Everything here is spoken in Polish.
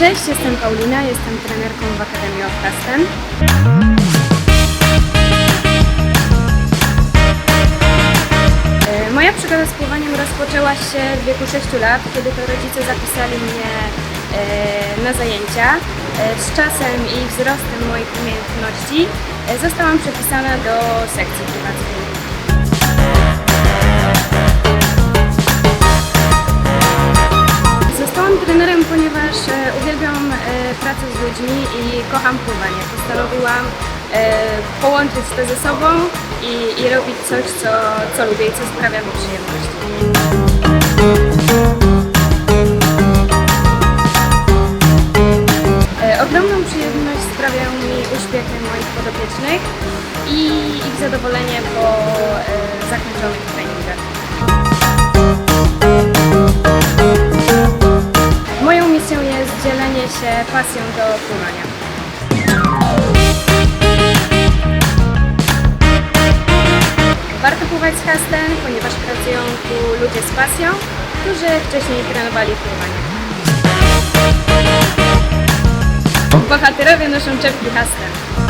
Cześć, jestem Paulina, jestem trenerką w Akademii. E, Moja przygoda z pływaniem rozpoczęła się w wieku 6 lat, kiedy to rodzice zapisali mnie e, na zajęcia. E, Z czasem i wzrostem moich umiejętności e, zostałam przepisana do sekcji prywatnej. Ludźmi i kocham pływanie. Postanowiłam e, połączyć to ze sobą i, i robić coś, co, co lubię i co sprawia mi przyjemność. E, Ogromną przyjemność sprawiają mi uśmiechy moich podopiecznych i ich zadowolenie po e, zakończonych dzielenie się pasją do pływania. Warto pływać z Hasten, ponieważ pracują tu ludzie z pasją, którzy wcześniej trenowali pływanie. Bohaterowie noszą czepki Hasten.